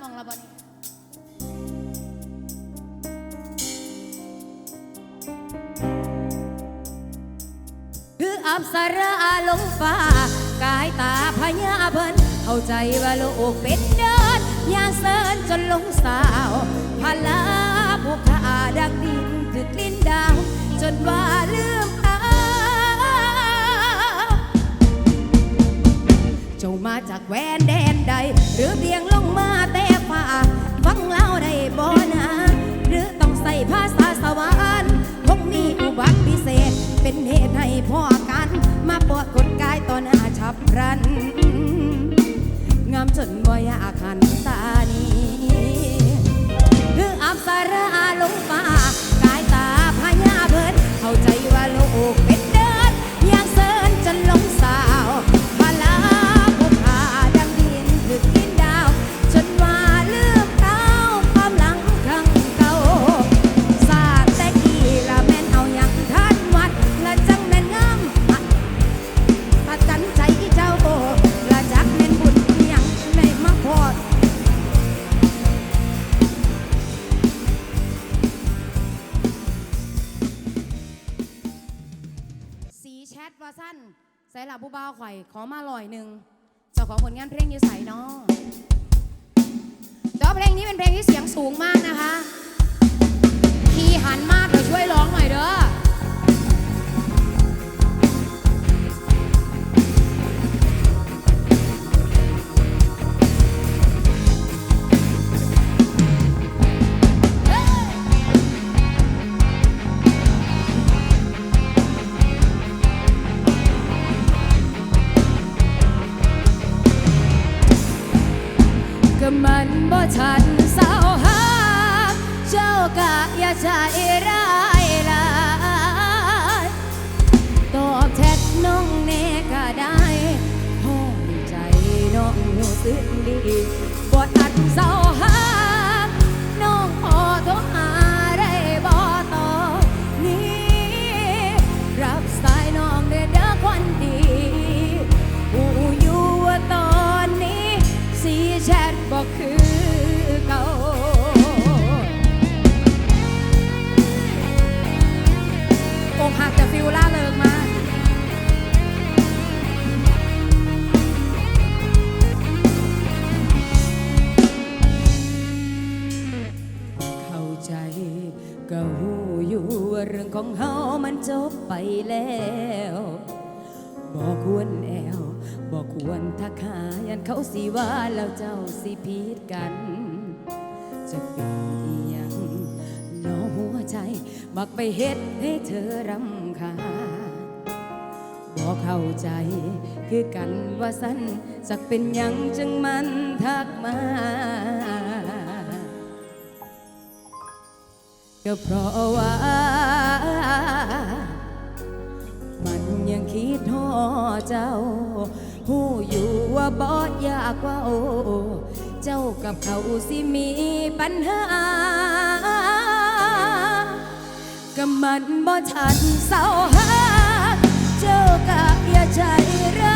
มองเราบ่นี่คืออับสราลงฟ้ากายตาพญาเพิ่นเข้าใจว่าโลกเป็นเดินยางเสินจนลงสาวพลาผู้ขาดักดินถึกลิ้นดาว จนว่าลืมเอาเจ้ามาจากแวนแดนใด หรือเบียงลงมาแต่ฝ่า ฟังเล่าได้บ่นะหรือต้องใส่ภาษาสวรรค์คงมีอุบัติพิเศษ เป็นเหตุให้พ่อกัน มาปวดกดกายตอนอาชับพลัน งามจนบ่อยากหันตานี้ ช่ว บอกคือเก่าอกหักแต่ฟิลล่าเริงมาเข้าใจก็หูอยู่ว่าเรื่องของเฮามันจบไปแล้วบอกควรแอ บอกควรทักหายันเขาสิว่าแล้วเจ้าสิผิดกัน จะเป็นอีหยังน้อหัวใจมักไปเฮ็ดให้เธอรำคาญบอกเข้าใจคือกันว่าสั้นสักเป็นหยังจึงมันทักมา ก็เพราะว่า มันยังคิดท้อเจ้า หูอยู่ว่าบอดอยากว่าโอเจ้ากับเขาสิมีปัญหากำมันบ่ทันเศร้าหาเจ้าก็อย่าใจร้า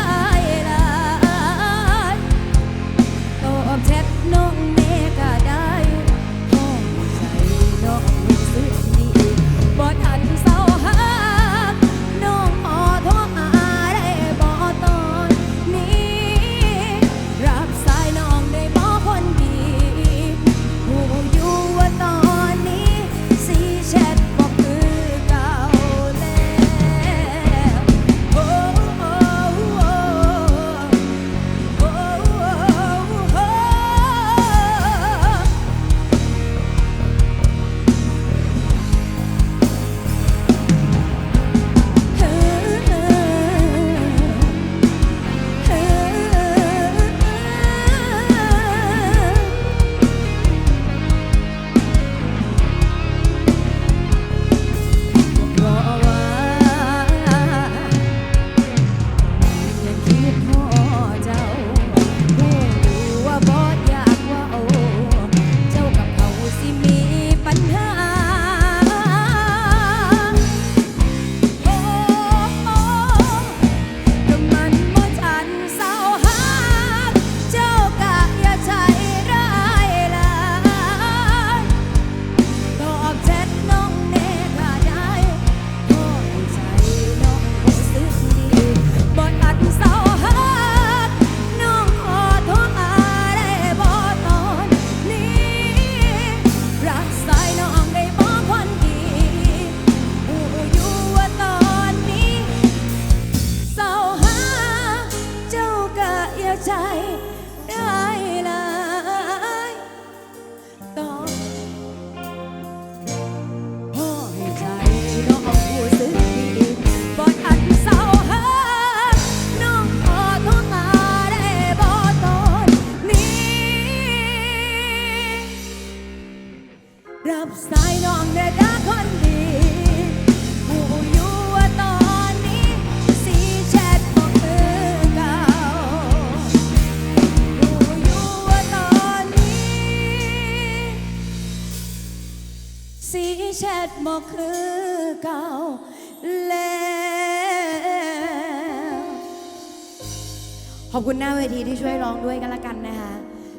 หน้าเวทีที่ช่วยร้องด้วยกันละกันนะคะ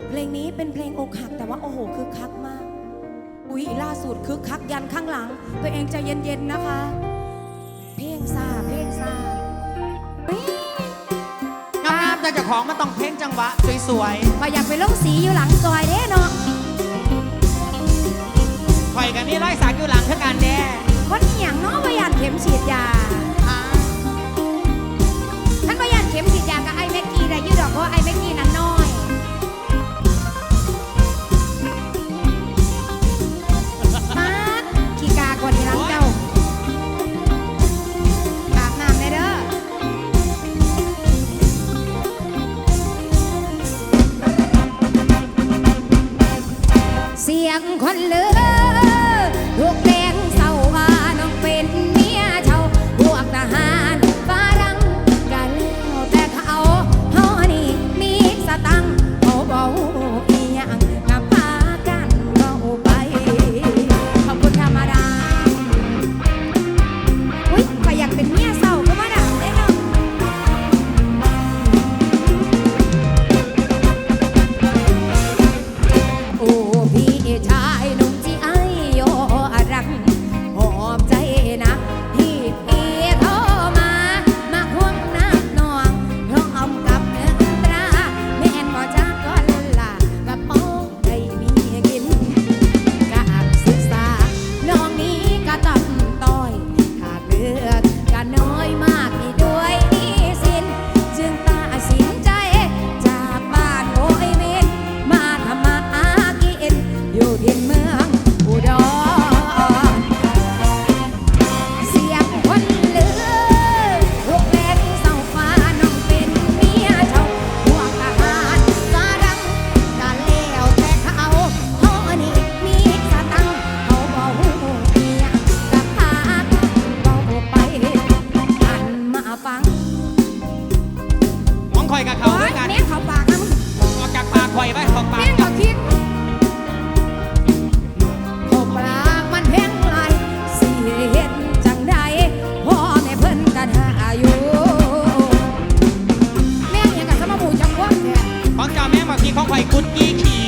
เพลงนี้เป็นเพลงอกหักแต่ว่าโอ้โหคึกคักมาก อุ๊ยล่าสุดคึกคักยันข้างหลัง ตัวเองใจเย็นๆนะคะ เพลงซาเพลงซาเงามๆแต่เจ้าของมันต้องเพลงจังหวะสวยๆมาอยากไปลงสีอยู่หลังซอยเด้เนาะๆข่อยกันนี่ร้อยสากอยู่หลังเท่ากันแน่ วันนีย่างเน้อประหยัดเข็มฉีดยา อยู่ดอกเพราะไอ้ไม่มีนั้นน้อย มาขี้กากว่านี้ล้างเจ้าตากน้ำได้เด้อเสียงคนเลือ ไผ่กุดกี้ขี่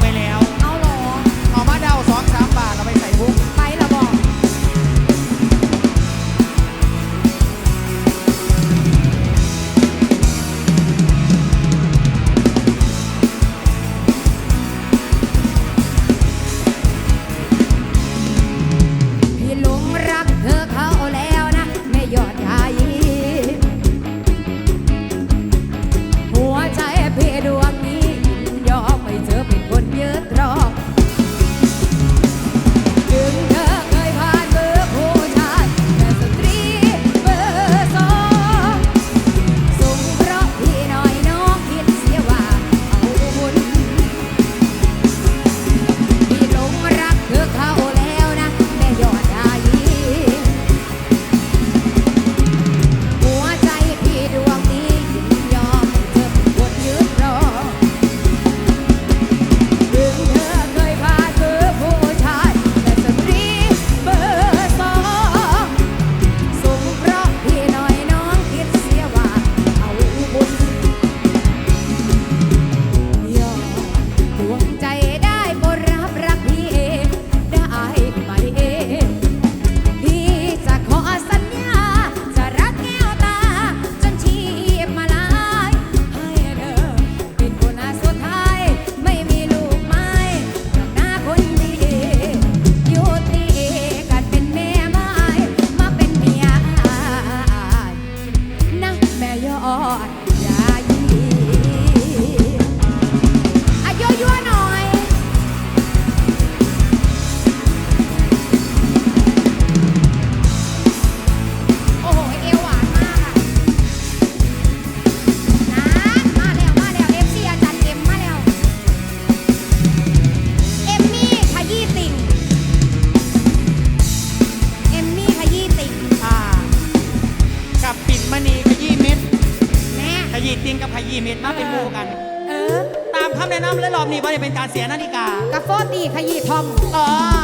ไปแล้ว ขยี้ท